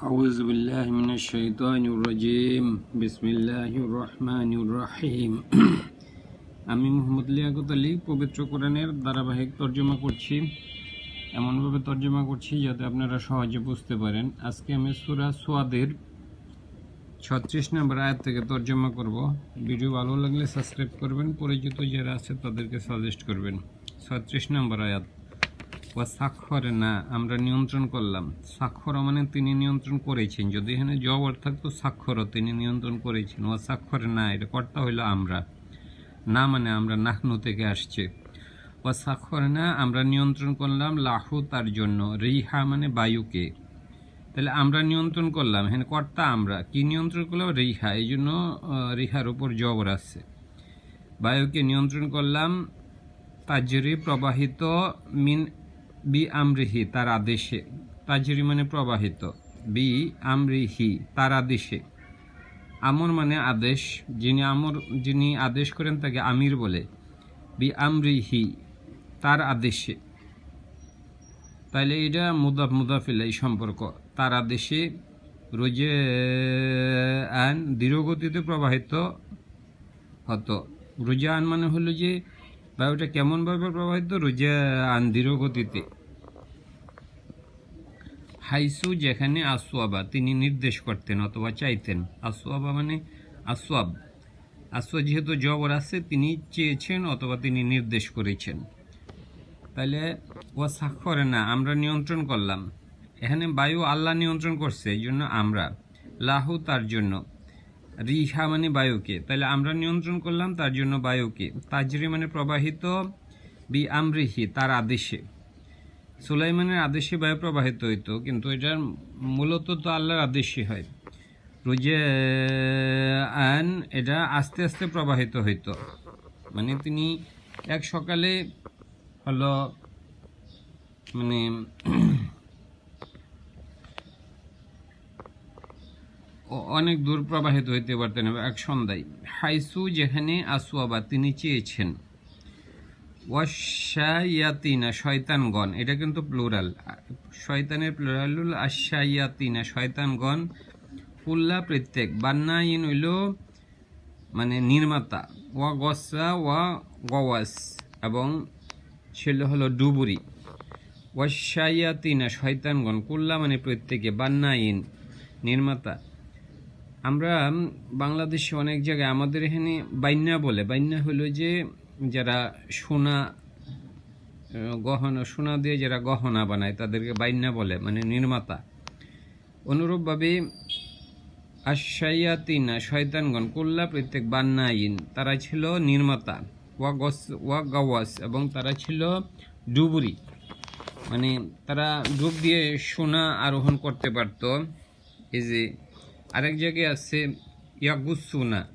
أعوذ بالله من الشيطان الرجيم بسم الله الرحمن الرحيم আমি মোহাম্মদ লিয়াকত আলী পবিত্র কোরআনের ধারাবাহিক তর্জমা করছি এমনভাবে তর্জমা করছি যাতে আপনারা সহজে বুঝতে পারেন আজকে আমি সুরা সোয়াদের ছত্রিশ নম্বর আয়াত থেকে তর্জমা করব ভিডিও ভালো লাগলে সাবস্ক্রাইব করবেন পরিচিত যারা আছে তাদেরকে সাজেস্ট করবেন ছত্রিশ নম্বর আয়াত ও স্বাক্ষরে না আমরা নিয়ন্ত্রণ করলাম। স্বাক্ষর মানে তিনি নিয়ন্ত্রণ করেছেন। যদি এখানে জব অর্থাৎ তো স্বাক্ষরও, তিনি নিয়ন্ত্রণ করেছেন। ও স্বাক্ষরে না এটা কর্তা হইল আমরা। না মানে আমরা নাহনু থেকে আসছে। ও স্বাক্ষরে না আমরা নিয়ন্ত্রণ করলাম লাহু তার জন্য। রিহা মানে বায়ুকে। তাহলে আমরা নিয়ন্ত্রণ করলাম। এখানে কর্তা আমরা। কি নিয়ন্ত্রণ করলাম? রিহা। এই জন্য রিহার উপর জবর আছে। বায়ুকে নিয়ন্ত্রণ করলাম। তাজরি প্রবাহিত মিন বি আমরিহি তার আদেশে। তাজরি মানে প্রবাহিত। বি আমরিহি তার আদেশে। আমর মানে আদেশ। যিনি আমর, যিনি আদেশ করেন তাকে আমির বলে। বি আমরিহি তার আদেশে। তাইলে এটা মুদাফ, মুদাফিল, এই সম্পর্ক। তার আদেশে রোজে আন দৃঢ়গতিতে প্রবাহিত হতো। রোজা আন মানে হলো যে বায়ুটা কেমনভাবে প্রবাহিত? রোজা আন দৃঢ়গতিতে হাইসু যেখানে আসোয়াবা তিনি নির্দেশ করতেন অথবা চাইতেন। আসোয়াবা মানে আসোয়াব আসোয়া যেহেতু জবর আছে, তিনি চেয়েছেন অথবা তিনি নির্দেশ করেছেন। তাহলে ও স্বাক্ষরে না আমরা নিয়ন্ত্রণ করলাম। এখানে বায়ু আল্লাহ নিয়ন্ত্রণ করছে, এই জন্য আমরা। লাহু তার জন্য। রিহা মানে বায়ুকে। তাহলে আমরা নিয়ন্ত্রণ করলাম তার জন্য বায়ুকে। তাজরি মানে প্রবাহিত, বি আমরিহি, তার আদেশে। সুলাইমানের আদেশে বায়ু প্রবাহিত হইতো, কিন্তু এটার মূলত তো আল্লাহর আদেশে হয়। রোজে, আন এটা আস্তে আস্তে প্রবাহিত হইতো। মানে তিনি এক সকালে হলো মানে অনেক দূর প্রবাহিত হইতে পারতেন, এক সন্ধ্যায়। হাইসু যেখানে আসুয়াবা তিনি চেয়েছেন। ওয়াশায়াতিনা, শয়তানগণ। এটা কিন্তু প্লুরাল শয়তানের প্লুরাল হল আশায়াতিনা, শয়তানগণ কুল্লা প্রত্যেক। বান্নাইন হইল মানে নির্মাতা। ওয়া গসা, ওয়া গওয়াস। এবং ছিল হলো ডুবুরি। ওয়াশায়াতিনা, শয়তানগণ, কুল্লা মানে প্রত্যেকে। বান্নাইন, নির্মাতা। আমরা বাংলাদেশে অনেক জায়গায় আমাদের এখানে বাইন্যা বলে। বাইন্যা হলো যে যারা সোনা গহনা, সোনা দিয়ে যারা গহনা বানায়, তাদেরকে বাইন্যা বলে মানে নির্মাতা। অনুরূপভাবে আশাইয়াতিনা শয়তানগণ, কুল্লা প্রত্যেক বান্নাইন, তারা ছিল নির্মাতা। ওয়া গস, ওয়া গাওয়াস, এবং তারা ছিল ডুবুরি। মানে তারা ডুব দিয়ে সোনা আরোহণ করতে পারত। এই যে আরেক জায়গায় আছে ইয়াগুসুনা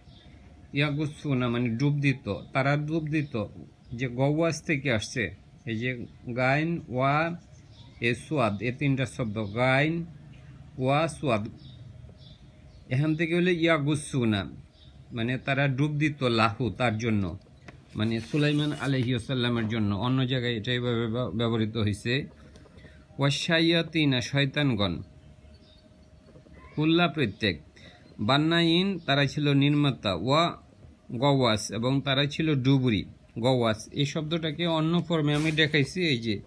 ইয়াগুসুনা মানে ডুব দিত। তারা ডুব দিত যে গওয়াস থেকে আসছে। এই যে গাইন ওয়া এ সোয়াদ, এ তিনটা শব্দ, গাইন ওয়া সোয়াদ। এখান থেকে হলে ইয়াগুসুনা মানে তারা ডুব দিত লাহু তার জন্য মানে সুলাইমান আলহিউসাল্লামের জন্য। অন্য জায়গায় এটা ব্যবহৃত হয়েছে ওয়াশাইয়াতিনা শয়তানগণ। কুল্লা প্রত্যেক। বান্নাইন, তারা ছিল নির্মাতা, ওয়া গওয়াস, এবং তারা ছিল ডুবুরি, গওয়াস। এই শব্দটাকে অন্য ফর্মে আমি দেখাইছি, এই যে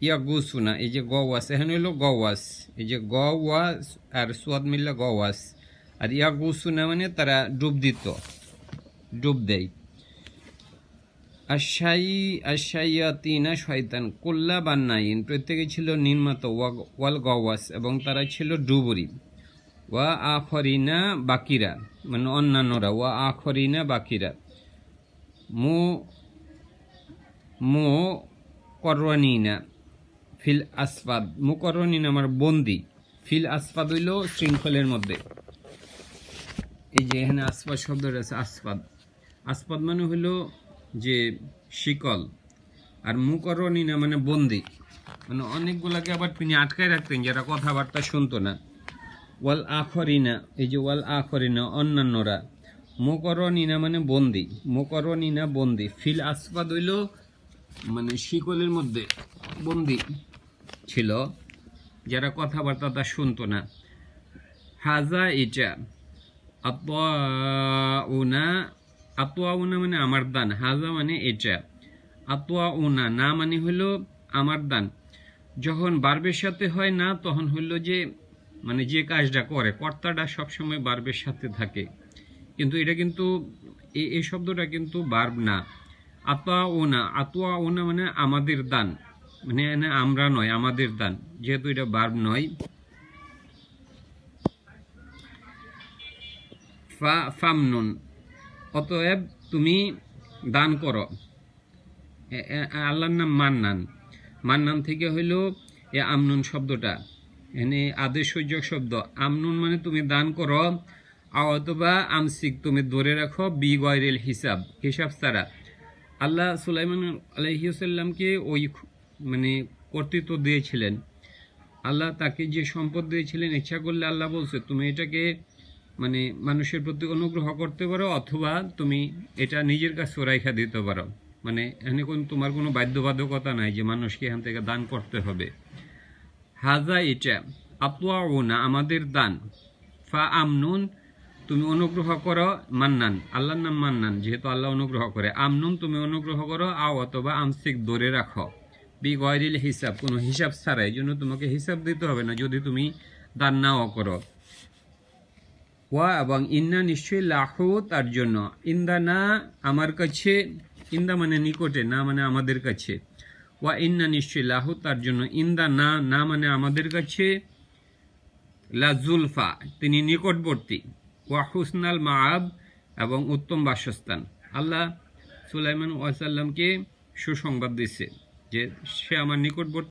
ইয়া গুসুনা এই যে গওয়াস। এখানে হলো গওয়াস, এই যে গওয়াস আর সুয়াদ মিল্লা গওয়াস। আর ইয়া গুসুনা মানে তারা ডুব দিত, ডুব দেয়। আশাই, আশাইয়াতিনা শয়তান, কুল্লা বান্নাইন, প্রত্যেকে ছিল নির্মাতা, ওয়া- ওয়াল গওয়াস, এবং তারা ছিল ডুবুরি। ওয়া আখরিনা বাকিরা মানে অন্যান্যরা ওয়া আখরিনা বাকিরা মু মু করনিনা ফিল আসফাদ মুকরনিনা আমার বন্দি ফিল আসফাদ হইল শৃঙ্খলের মধ্যে। এই যে এখানে আসফাদ শব্দটা আছে আসফাদ। আসফাদ মানে হইল যে শিকল। আর মুকরনিনা মানে বন্দি। মানে অনেকগুলাকে আবার তিনি আটকায় রাখতেন, যারা কথাবার্তা শুনতো না। ওয়াল আখরিনা, এই যে ওয়াল আখরিনা, অন্যান্যরা। মোকরনিনা মানে বন্দি, মোকরনিনা বন্দি। ফিল আসফাদ হইল মানে শিকলের মধ্যে বন্দি ছিল। যারা কথাবার্তা তা শুনতো না। হাজা এটা আতোয়াউনা আতোয়াউনা মানে আমার দান, হাজা মানে এটা আতোয়াউনা না মানে হলো আমার দান। যখন বার্বের সাথে হয় না, তখন হইল যে মানে যে কাজটা করে, কর্তাটা সবসময় বার্বের সাথে থাকে। কিন্তু এটা কিন্তু এই শব্দটা কিন্তু বার্ব না। আতোয়া ওনা আতোয়া ওনা মানে আমাদের দান। মানে আমরা নয়, আমাদের দান। যেহেতু এটা বার্ব নয়। ফামনুন অতএব তুমি দান করো। আল্লাহর নাম মান্নান। মান্নান থেকে হইল এ আমনুন শব্দটা। এনে আদেশ আদেশযোগ শব্দ। আমনুন মানে তুমি দান করো অথবা আমসিক তুমি ধরে রাখো, বি গয়রেল হিসাব হিসাব ছাড়া। আল্লাহ সুলাইমান আলহিউসাল্লামকে ওই মানে কর্তৃত্ব দিয়েছিলেন। আল্লাহ তাকে যে সম্পদ দিয়েছিলেন, ইচ্ছা করলে আল্লাহ বলছে, তুমি এটাকে মানে মানুষের প্রতি অনুগ্রহ করতে পারো, অথবা তুমি এটা নিজের কাছে রাইখা দিতে পারো। মানে এখানে কোন তোমার কোনো বাধ্যবাধকতা নাই যে মানুষকে এখান থেকে দান করতে হবে। হাজা এটা না আমাদের দান। ফা আমনুন, তুমি অনুগ্রহ করো, মান্নান, আল্লাহর নাম মান্নান, যেহেতু আল্লাহ অনুগ্রহ করে। আমনুন, তুমি অনুগ্রহ করো, আও অথবা আমসিক ধরে রাখো। বি গয়রিল হিসাব, কোনো হিসাব ছাড়াই এই জন্য তোমাকে হিসাব দিতে হবে না, যদি তুমি দান নাও করো। ওয়া, এবং ইন্না নিশ্চয়ই লাহু তার জন্য। ইন্দা না, আমার কাছে, ইন্দা মানে নিকটে, না মানে আমাদের কাছে। ওয়া ইন্না নিশ্চয়ই লাহু, তার জন্য ইন্দা, না না মানে আমাদের কাছে লাজুলফা তিনি নিকটবর্তী। ওয়া হুসনাল মাআব এবং উত্তম বাসস্থান। আল্লাহ সুলাইমান ওয়াসাল্লামকে সুসংবাদ দিচ্ছে যে সে আমার নিকটবর্তী।